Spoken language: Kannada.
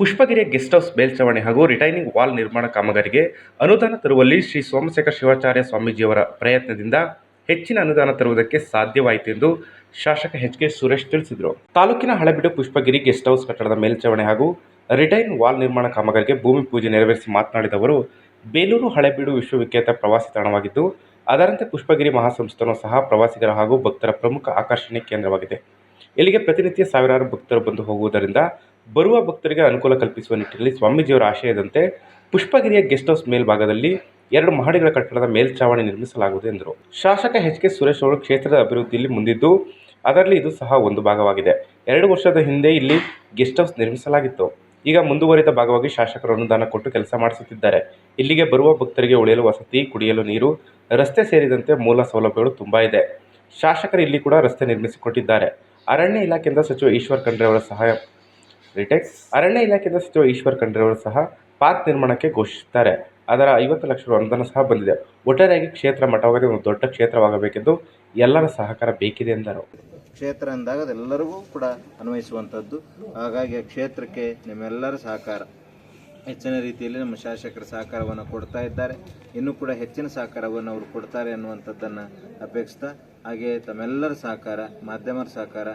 ಪುಷ್ಪಗಿರಿಯ ಗೆಸ್ಟ್ ಹೌಸ್ ಮೇಲ್ಛಾವಣಿ ಹಾಗೂ ರಿಟೈನಿಂಗ್ ವಾಲ್ ನಿರ್ಮಾಣ ಕಾಮಗಾರಿಗೆ ಅನುದಾನ ತರುವಲ್ಲಿ ಶ್ರೀ ಸೋಮಶೇಖರ ಶಿವಾಚಾರ್ಯ ಸ್ವಾಮೀಜಿಯವರ ಪ್ರಯತ್ನದಿಂದ ಹೆಚ್ಚಿನ ಅನುದಾನ ತರುವುದಕ್ಕೆ ಸಾಧ್ಯವಾಯಿತು ಎಂದು ಶಾಸಕ ಎಚ್ ಕೆ ಸುರೇಶ್ ತಿಳಿಸಿದರು. ತಾಲೂಕಿನ ಹಳೆಬಿಡು ಪುಷ್ಪಗಿರಿ ಗೆಸ್ಟ್ ಹೌಸ್ ಕಟ್ಟಡದ ಮೇಲ್ಛಾವಣಿ ಹಾಗೂ ರಿಟೈನ್ ವಾಲ್ ನಿರ್ಮಾಣ ಕಾಮಗಾರಿಗೆ ಭೂಮಿ ಪೂಜೆ ನೆರವೇರಿಸಿ ಮಾತನಾಡಿದ ಅವರು ಬೇಲೂರು ಹಳೆಬೀಡು ವಿಶ್ವವಿಖ್ಯಾತ ಪ್ರವಾಸಿ ತಾಣವಾಗಿದ್ದು, ಅದರಂತೆ ಪುಷ್ಪಗಿರಿ ಮಹಾಸಂಸ್ಥಾನವು ಸಹ ಪ್ರವಾಸಿಗರ ಹಾಗೂ ಭಕ್ತರ ಪ್ರಮುಖ ಆಕರ್ಷಣೆ ಕೇಂದ್ರವಾಗಿದೆ. ಇಲ್ಲಿಗೆ ಪ್ರತಿನಿತ್ಯ ಸಾವಿರಾರು ಭಕ್ತರು ಬಂದು ಹೋಗುವುದರಿಂದ ಬರುವ ಭಕ್ತರಿಗೆ ಅನುಕೂಲ ಕಲ್ಪಿಸುವ ನಿಟ್ಟಿನಲ್ಲಿ ಸ್ವಾಮೀಜಿಯವರ ಆಶಯದಂತೆ ಪುಷ್ಪಗಿರಿಯ ಗೆಸ್ಟ್ ಹೌಸ್ ಮೇಲ್ಭಾಗದಲ್ಲಿ ಎರಡು ಮಹಡಿಗಳ ಕಟ್ಟಡದ ಮೇಲ್ಛಾವಣಿ ನಿರ್ಮಿಸಲಾಗುವುದು ಎಂದರು. ಶಾಸಕ ಎಚ್ ಕೆ ಸುರೇಶ್ ಅವರು ಕ್ಷೇತ್ರದ ಅಭಿವೃದ್ಧಿಯಲ್ಲಿ ಮುಂದಿದ್ದು, ಅದರಲ್ಲಿ ಇದು ಸಹ ಒಂದು ಭಾಗವಾಗಿದೆ. ಎರಡು ವರ್ಷದ ಹಿಂದೆ ಇಲ್ಲಿ ಗೆಸ್ಟ್ ಹೌಸ್ ನಿರ್ಮಿಸಲಾಗಿತ್ತು. ಈಗ ಮುಂದುವರಿದ ಭಾಗವಾಗಿ ಶಾಸಕರು ಅನುದಾನ ಕೊಟ್ಟು ಕೆಲಸ ಮಾಡಿಸುತ್ತಿದ್ದಾರೆ. ಇಲ್ಲಿಗೆ ಬರುವ ಭಕ್ತರಿಗೆ ಉಳಿಯಲು ವಸತಿ, ಕುಡಿಯಲು ನೀರು, ರಸ್ತೆ ಸೇರಿದಂತೆ ಮೂಲ ಸೌಲಭ್ಯಗಳು ತುಂಬ ಇದೆ. ಶಾಸಕರು ಇಲ್ಲಿ ಕೂಡ ರಸ್ತೆ ನಿರ್ಮಿಸಿಕೊಟ್ಟಿದ್ದಾರೆ. ಅರಣ್ಯ ಇಲಾಖೆಯಿಂದ ಸಚಿವ ಈಶ್ವರ್ ಖಂಡ್ರೆ ಅವರ ಸಹಾಯ ರಿಟೆಕ್ಸ್ ಅರಣ್ಯ ಇಲಾಖೆಯಿಂದ ಸಚಿವ ಈಶ್ವರ್ ಖಂಡ್ರೆ ಅವರು ಸಹ ಪಾರ್ಕ್ ನಿರ್ಮಾಣಕ್ಕೆ ಘೋಷಿಸುತ್ತಾರೆ. ಅದರ ಐವತ್ತು ಲಕ್ಷ ರೂಪಾಯಿ ಅನುದಾನ ಸಹ ಬಂದಿದೆ. ಒಟ್ಟಾರೆಯಾಗಿ ಕ್ಷೇತ್ರ ಮಠವಾಗಿ ಒಂದು ದೊಡ್ಡ ಕ್ಷೇತ್ರವಾಗಬೇಕೆಂದು ಎಲ್ಲರ ಸಹಕಾರ ಬೇಕಿದೆ ಎಂದರು. ಕ್ಷೇತ್ರ ಅಂದಾಗ ಅದೆಲ್ಲರಿಗೂ ಕೂಡ ಅನ್ವಯಿಸುವಂಥದ್ದು. ಹಾಗಾಗಿ ಆ ಕ್ಷೇತ್ರಕ್ಕೆ ನಿಮ್ಮೆಲ್ಲರ ಸಹಕಾರ, ಹೆಚ್ಚಿನ ರೀತಿಯಲ್ಲಿ ನಮ್ಮ ಶಾಸಕರ ಸಹಕಾರವನ್ನು ಕೊಡ್ತಾ ಇದ್ದಾರೆ. ಇನ್ನೂ ಕೂಡ ಹೆಚ್ಚಿನ ಸಹಕಾರವನ್ನು ಅವರು ಕೊಡ್ತಾರೆ ಅನ್ನುವಂಥದ್ದನ್ನು ಅಪೇಕ್ಷಿಸ್ತಾ ಹಾಗೆ ತಮ್ಮೆಲ್ಲರ ಸಹಕಾರ, ಮಾಧ್ಯಮರ ಸಹಕಾರ